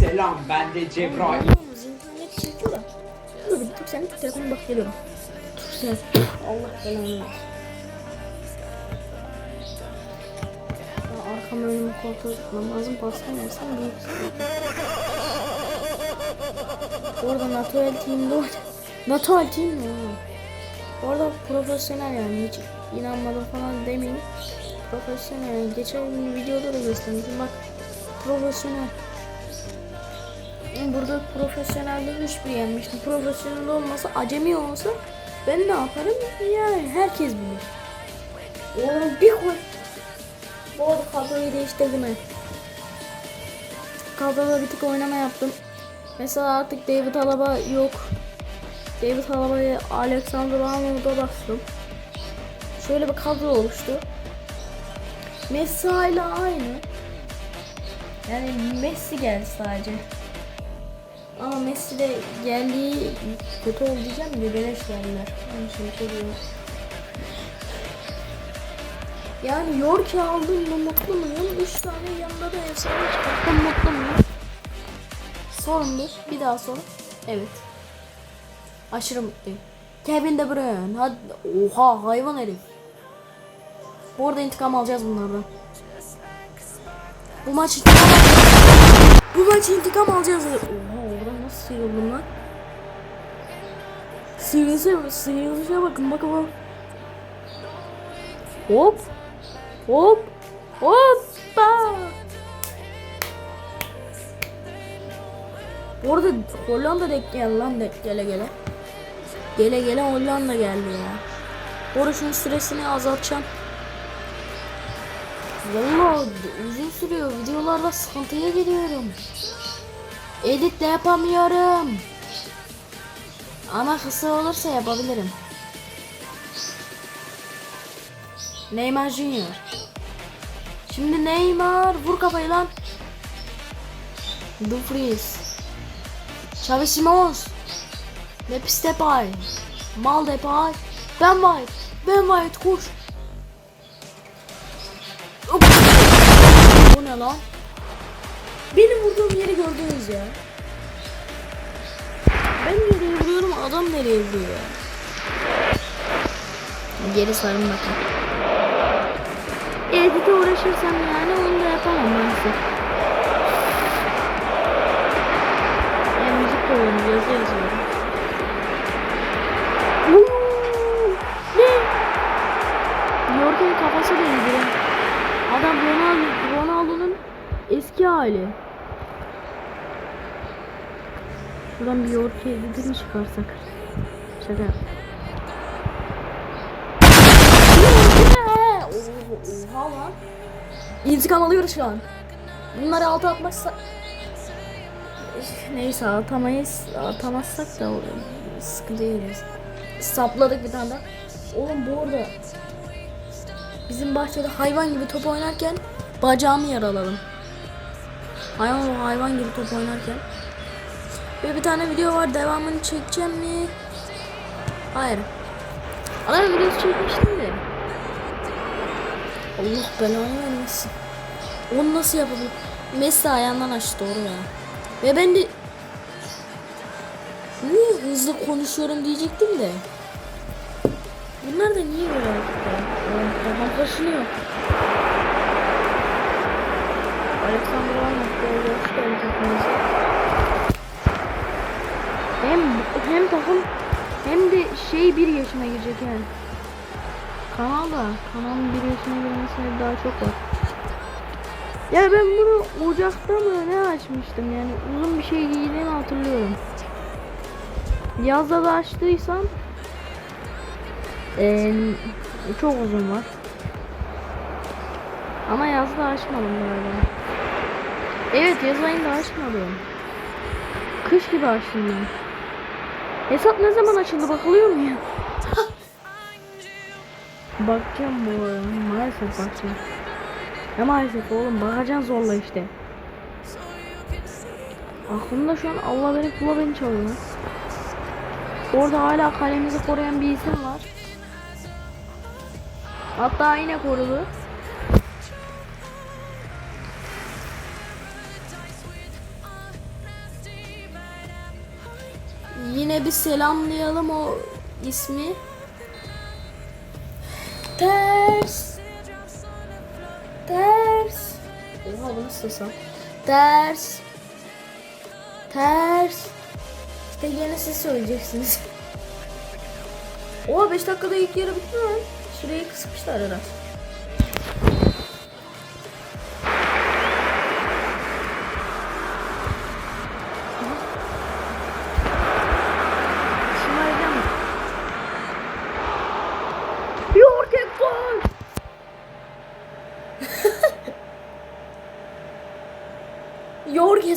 selam ben de Cebrail. Dur bir dur sen telefonu bak geliyorum. Allah belanı versin. Arkama önümü koltuğa tutmam lazım. Büyük. Orada NATO el team'de var. NATO el team mi? Orada profesyonel yani hiç inanmadım falan demeyin. Profesyonel geçen videoda da göstermiştim bak profesyonel. Burada profesyonelde 3-1 yenmiştim. Profesyonel olmasa acemi olsa ben ne yaparım? Yani herkes bilir. Oğlum bir koy. Bu arada kadroyu değiştirdim ben. Kadroda bir tık oynama yaptım. Mesela artık David Alaba yok. David Alaba'ya Alexander Arnold'a bastım. Şöyle bir kadro oluştu. Messi ile aynı. Yani Messi geldi sadece. Ama Messi de geldiği kötü oldu diyeceğim de beleş geldiler. Aynı şey söylüyorum. Yani York'u aldım mı mutlu muyum? 3 tane yanında da efsane çıkarttım mutlu muyum? Sorun bir. Bir daha sor. Evet. Aşırı mutluyum. Kevin De Bruyne. Hadi. Oha hayvan herif. Bu arada intikam alacağız bunlardan. Bu maç intikam. Bu maç intikam alacağız. Oha oradan nasıl sıyrıldım lan? Sıyrılışa, sıyrılışa bakın bakın bak. Hop. Hop. Hoppa. Bu arada Hollanda denk geldi lan denk gele gele. Gele gele Hollanda geldi ya. Şunun süresini azaltacağım. Vallahi uzun sürüyor. Videolarda sıkıntıya giriyorum. Edit de yapamıyorum. Ama kısa olursa yapabilirim. Neymar Junior. Şimdi Neymar vur kafayı lan. Dumfries. Xavi Simons. Memphis Depay. Mal Depay. Ben White. Ben White koş. Ne lan? Benim vurduğum yeri gördünüz ya. Ben nereye vuruyorum adam nereye vuruyor. Geri sarın bakın. Edit'e uğraşırsam yani onu da yapamam maalesef. Yani müzik koyuyorum yazı yazıyorum. Ne? Yorgun'un kafası da. Adam Ronaldo'nun eski hali. Buradan bir yoğurt editini çıkarsak. Şaka yap. Oha lan. İntikam alıyoruz şu an. Bunları altı atmazsa... Neyse atamayız. Atamazsak da sıkıntı yeriz. Sapladık bir tane daha. Oğlum bu arada bizim bahçede hayvan gibi top oynarken bacağımı yaraladım. Hayvan hayvan gibi top oynarken. Ve bir tane video var devamını çekeceğim mi? Hayır. Adam videosu çekmiştim de. Allah belanı vermesin. Onu nasıl yapabilir? Messi ayağından açtı doğru ya. Ve ben de niye hızlı konuşuyorum diyecektim de. Bunlar da niye böyle? Kafam kaşınıyor. Hem, hem takım hem de şey bir yaşına girecek yani. Kanal kanalın bir yaşına girmesine daha çok var. Ya ben bunu Ocak'ta mı ne açmıştım yani uzun bir şey giydiğimi hatırlıyorum. Yazda da açtıysam eee, çok uzun var. Ama yazda açmadım galiba. Evet yaz ayında açmadım. Kış gibi açtım ben. Hesap ne zaman açıldı bakılıyor mu ya? Bakacağım bu arada. Maalesef bakacağım. Ya maalesef oğlum bakacaksın zorla işte. Aklımda şu an Allah beni kula beni çalıyor. Orada hala kalemizi koruyan bir isim var. Hatta yine korudu. Bir selamlayalım o ismi. Ters. Ters. Oha bu nasıl desem? Ters. Ters. İşte yine siz söyleyeceksiniz. Oha 5 dakikada ilk yarı bitti lan. Süreyi kısmışlar herhalde.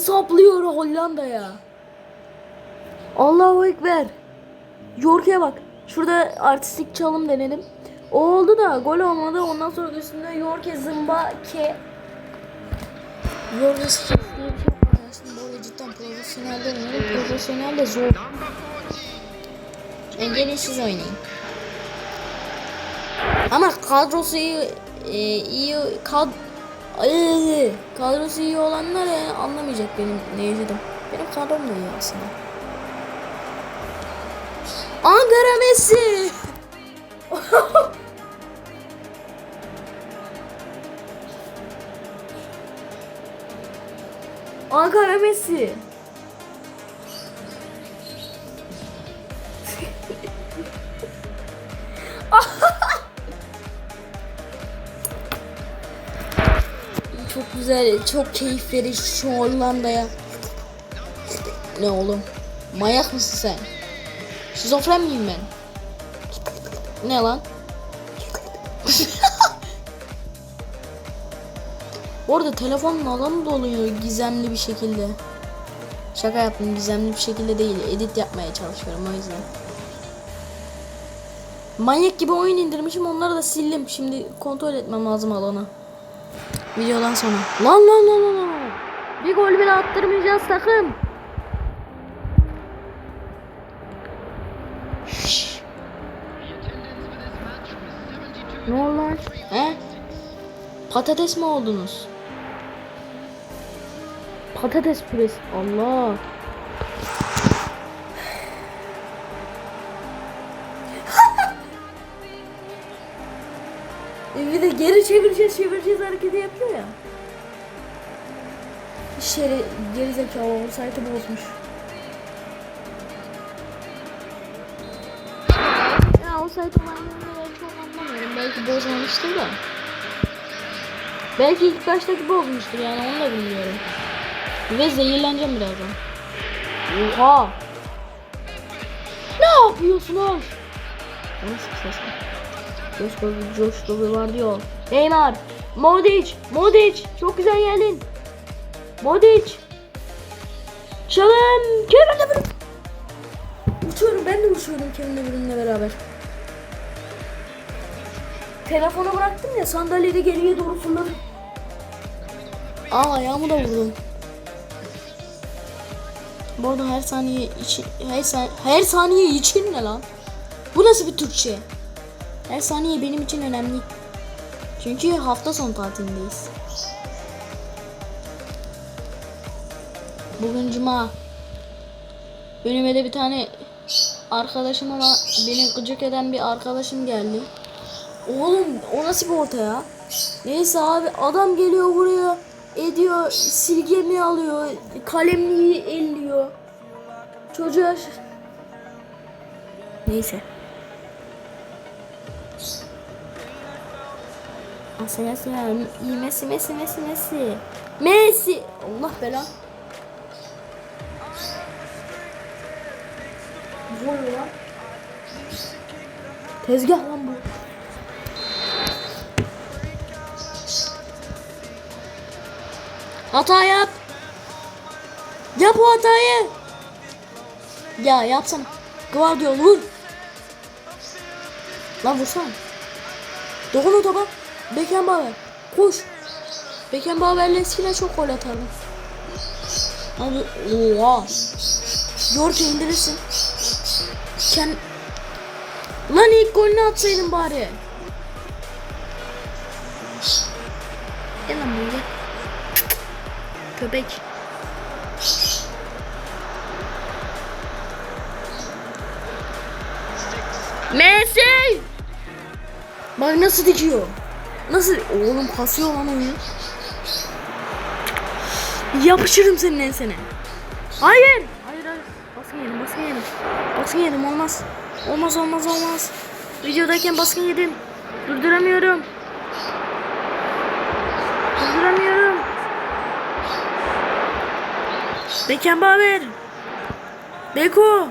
Hesaplıyor Hollanda'ya. Allahu Ekber. York'e bak. Şurada artistik çalım denedim. O oldu da gol olmadı. Ondan sonra üstünde York'e zımba ke. York'e bir şey cidden profesyonel de oynarım. Profesyonel de zor. En gelin siz oynayın. Ama kadrosu iyi, e, iyi kad Ay, kadrosu iyi olanlar yani anlamayacak benim ne yaşadım. Benim kadrom da iyi aslında. Ankara Messi. Ankara Messi. Güzel, çok keyif verici şu Hollanda'ya. Ne oğlum? Manyak mısın sen? Şizofren miyim ben? Ne lan? Bu arada telefonun alanı doluyor gizemli bir şekilde. Şaka yaptım gizemli bir şekilde değil. Edit yapmaya çalışıyorum o yüzden. Manyak gibi oyun indirmişim onları da sildim. Şimdi kontrol etmem lazım alanı. Videodan sonra. Lan lan lan lan lan. Bir gol bile attırmayacağız takım. Ne oldu lan? He? Patates mi oldunuz? Patates püresi. Allah. De geri çevireceğiz çevireceğiz hareketi yapıyor ya. Şeri geri zekalı olsaydı bozmuş. Ya olsaydı olaylarını çok anlamıyorum. Belki bozmamıştır da. Belki ilk baştaki bozmuştur yani onu da bilmiyorum. Ve zehirleneceğim birazdan. Oha! Ne yapıyorsunuz? O Nasıl bir Josh Bobby var diyor. Neymar, Modric, Modric, çok güzel geldin. Modric. Çalım, Kevin De Bruyne. Uçuyorum, ben de uçuyorum Kevin De Bruyne'le beraber. Telefonu bıraktım ya sandalyede geriye doğru fırladım. Aa ayağımı da vurdum. Bu arada her saniye için her, san- her saniye için ne lan? Bu nasıl bir Türkçe? Her saniye benim için önemli. Çünkü hafta sonu tatilindeyiz. Bugün cuma. Önüme de bir tane arkadaşım ama beni gıcık eden bir arkadaşım geldi. Oğlum o nasıl bir orta ya? Neyse abi adam geliyor buraya ediyor silgemi alıyor kalemliği elliyor. Çocuğa Neyse. Asya Asya iyi Messi Messi Messi Messi. Messi. Allah bela. Vur lan Tezgah lan bu. Hata yap. Yap o hatayı. Ya yapsana. Guardiola vur. Lan vursana. Dokun o topa Beckenbauer koş. Beckenbauer'le eskiden çok gol atardım. Abi oha. York indirirsin. Ken... Lan ilk golünü atsaydın bari. Gel lan buraya. Köpek. Messi! Bak nasıl dikiyor. Nasıl? Oğlum kasıyor lan oyun. Yapışırım senin ensene. Hayır. Hayır hayır. Baskın yedim baskın yedim. Baskın yedim olmaz. Olmaz olmaz olmaz. Videodayken baskın yedim. Durduramıyorum. Durduramıyorum. Beckenbauer. Beko.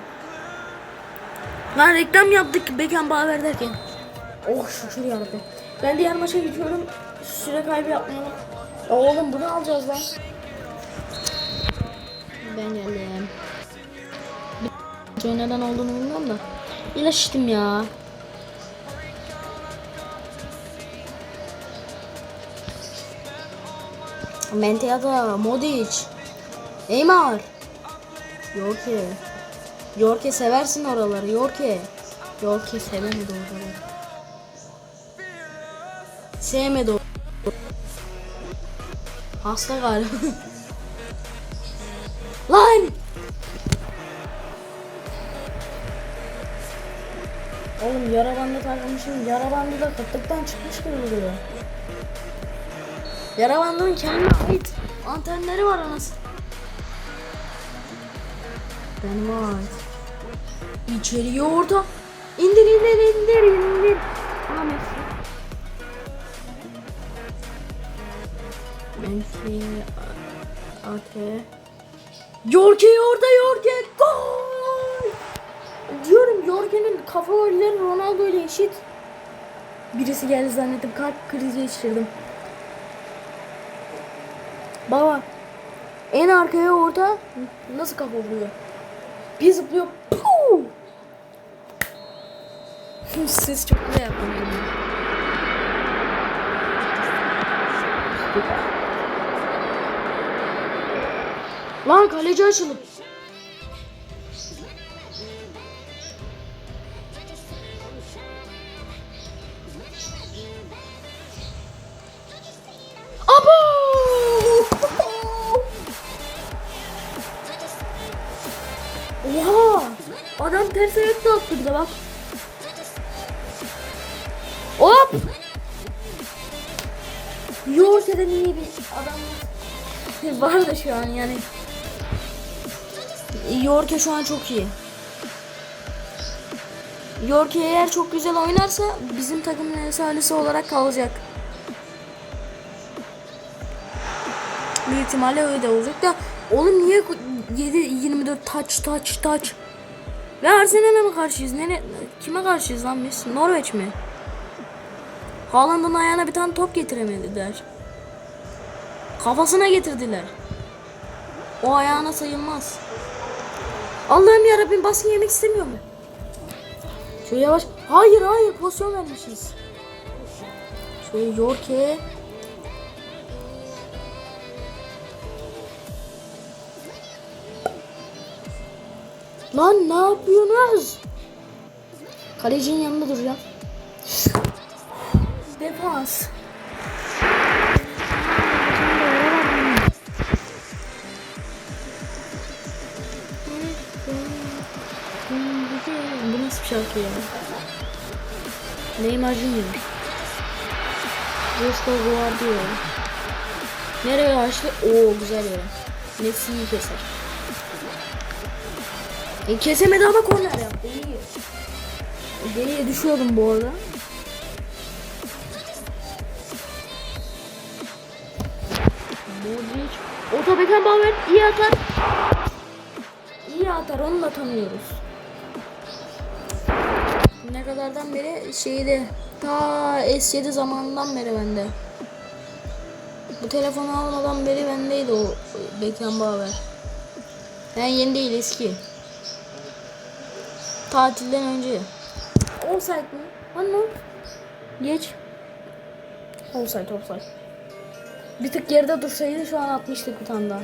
Lan reklam yaptık Beckenbauer derken. Oh şükür yarabbim. Ben diğer maça gidiyorum. Süre kaybı yapmayalım. Ya oğlum bunu alacağız lan. Ben geldim. Bir neden olduğunu bilmiyorum da. İlaç içtim ya. Menteada, Modic, Neymar. Yorke. Yorke seversin oraları, Yorke. Yorke sevemedi oraları. Sevmedi o. Hasta galiba. Lan! Oğlum yara bandı takmışım. Yara bandı da kıtlıktan çıkmış gibi duruyor. Yara bandının kendine ait antenleri var anasını. Benim ait. İçeriye orta. İndir indir indir indir. Aha Messi. Ate. Yorke orada Yorke. Gol. Diyorum Yorke'nin kafa golleri Ronaldo ile eşit. Birisi geldi zannettim kalp krizi geçirdim. Baba en arkaya orta nasıl kafa vuruyor? Bir zıplıyor. Puu! Siz çok güzel yaptınız. Lan kaleci açılıp. Abo! Oha! Adam ters ayakta attı bir de bak. Hop! Yorke'den iyi bir adam var da şu an yani. Yorke şu an çok iyi. Yorke eğer çok güzel oynarsa bizim takımın efsanesi olarak kalacak. Büyük ihtimalle öyle de olacak da oğlum niye 7 24 touch touch touch ve Arsenal'e mi karşıyız? Nere kime karşıyız lan biz? Norveç mi? Haaland'ın ayağına bir tane top getiremediler. Kafasına getirdiler. O ayağına sayılmaz. Allah'ım yarabbim baskı yemek istemiyor mu? Şöyle yavaş. Hayır hayır pozisyon vermişiz. Şöyle Yorke. Lan ne yapıyorsunuz? Kalecinin yanında duracağım. Defans. Neymar Junior. Bosco Guardiola. Nereye açtı? Oo güzel yere. Messi'yi keser. E, kesemedi ama korner yaptı. İyi. Geriye düşüyordum bu arada. Modric. Oto Beckenbauer iyi atar. İyi atar onu da tanıyoruz. Ne kadardan beri şeyde ta S7 zamanından beri bende. Bu telefonu almadan beri bendeydi o Beckenbauer. Yani yeni değil eski. Tatilden önce. Offside mi? Anne. Geç. Offside offside. Bir tık geride dursaydı şu an atmıştık bir tane daha.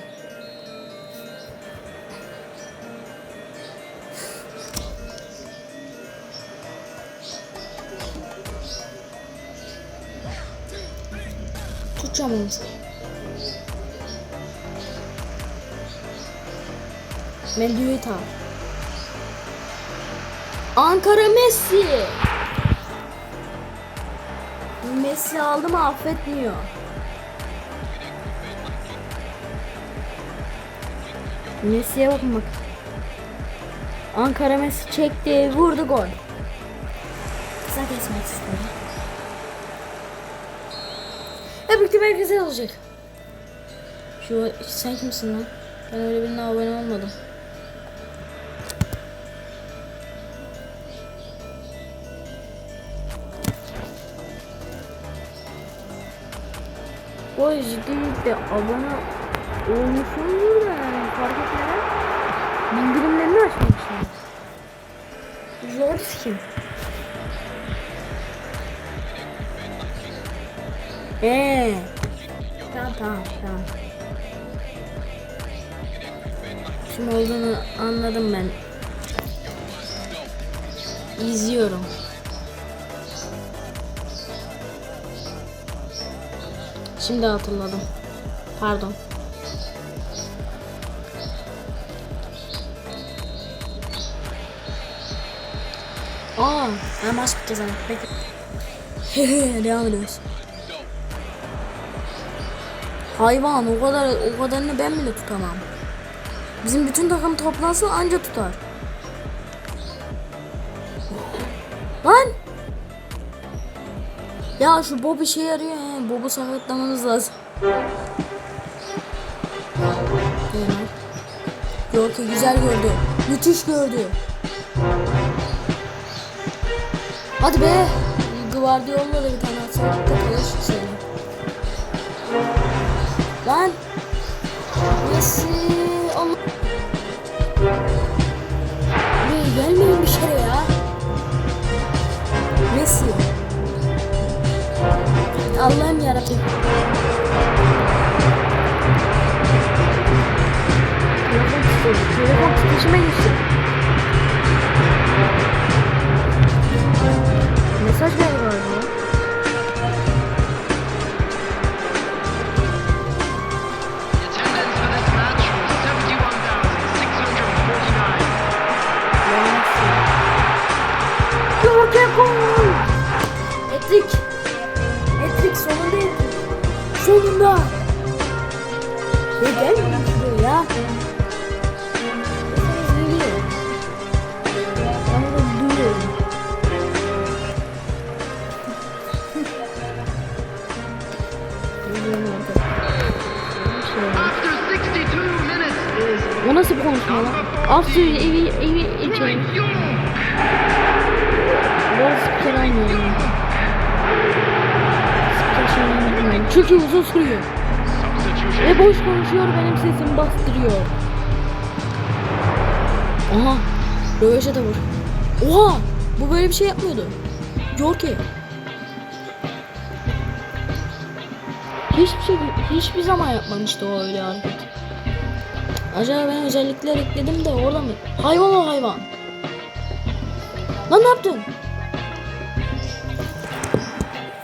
Tutacağım onu. Ankara Messi. Messi aldı mı affetmiyor. Messi'ye bakın bak. Ankara Messi çekti, vurdu gol. Kısa kesmek istedim. Belki güzel olacak. Şu sen kimsin lan? Ben öyle birine abone olmadım. O ciddi de abone olmuşumdur da yani fark etmeden bildirimlerini açmamışım. Zor kim? Eee. Tamam tamam tamam. Kim olduğunu anladım ben. İzliyorum. Şimdi hatırladım. Pardon. Aa, ben maç ama. Bekle. Devam ediyoruz. Hayvan o kadar o kadarını ben bile tutamam. Bizim bütün takım toplansın anca tutar. Lan! Ya şu Bob işe yarıyor he. Bob'u sakatlamamız lazım. Yok ki güzel gördü. Müthiş gördü. Hadi be. Guardiola bir tane atsa takılır seni. Lan. Messi. Allah. Buraya gelmeyin bir kere ya. Messi. Allah'ım yarabbim. Telefon tutuyor. Telefon tutuşuma geçti. Mesaj geldi Etrik. Etrik sonunda etrik. Sonunda. Ya gelmiyor ya. Sesiniz geliyor. Ben de duyuyorum. Duyuyorum orada. Şöyle. After 62 minutes is O nasıl konuşma lan? After evi evi içeri. Biraz spiker almıyorum. ya. Çünkü uzun sürüyor. Ve boş konuşuyor benim sesimi bastırıyor. Aha. Röveşe de vur. Oha. Bu böyle bir şey yapmıyordu. Yorki. Hiçbir şey, hiçbir zaman yapmamıştı o öyle hareket. Acaba ben özellikler ekledim de orada mı? Hayvan o hayvan. Lan ne yaptın?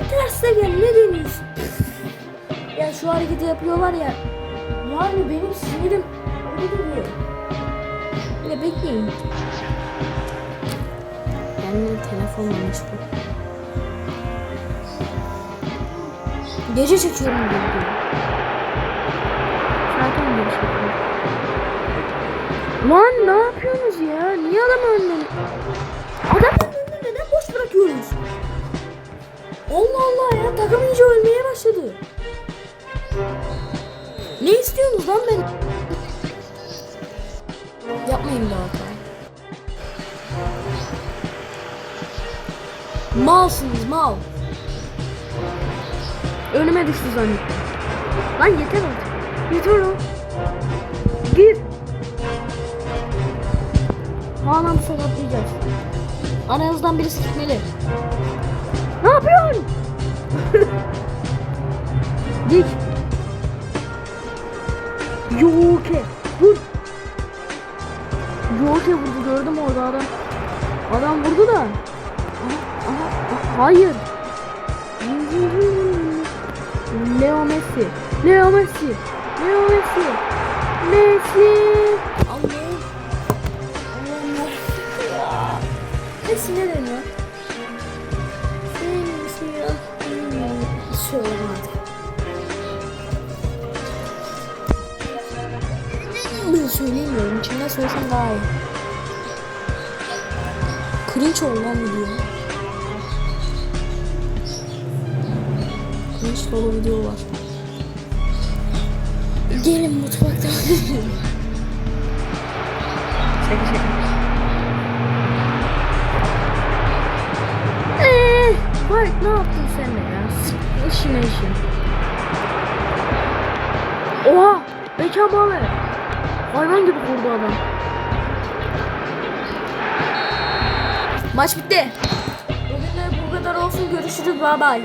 Terse gel ne deniyorsun? Ya şu hareketi yapıyorlar ya. Yani benim sinirim öyle duruyor. Böyle bekleyin. Yani telefonla meşgul. Gece çekiyorum diyor. Zaten gece çekiyorum. Lan ne yapıyorsunuz ya? Niye adam önüne? Adam önüne neden boş bırakıyorsunuz? Allah Allah ya takım iyice ölmeye başladı. Ne istiyorsunuz lan ben? Yapmayın daha hata. Malsınız mal. Önüme düştü zannettim. Lan yeter artık. Yeter o. Gir. Haaland sakatlayacağız. Aranızdan birisi gitmeli. Ne yapıyorsun? Dik. Yoke. Vur. Yoke vurdu gördüm orada adam. Adam vurdu da. Aha, aha, hayır. Leo Messi. Leo Messi. Leo Messi. Messi. Allah'ım ya. İngilizcesi ne deniyor? Söyleyemiyorum. İçimden söylesem daha iyi. Cringe lan video. Cringe dolu video var. Gelin mutfakta. şaka şaka. Eee, bak ne yaptın sen de ya? İşine işin. Oha! Beka balı. Hayvan gibi vurdu adam. Maç bitti. Bugün de bu kadar olsun. Görüşürüz. Bye bye.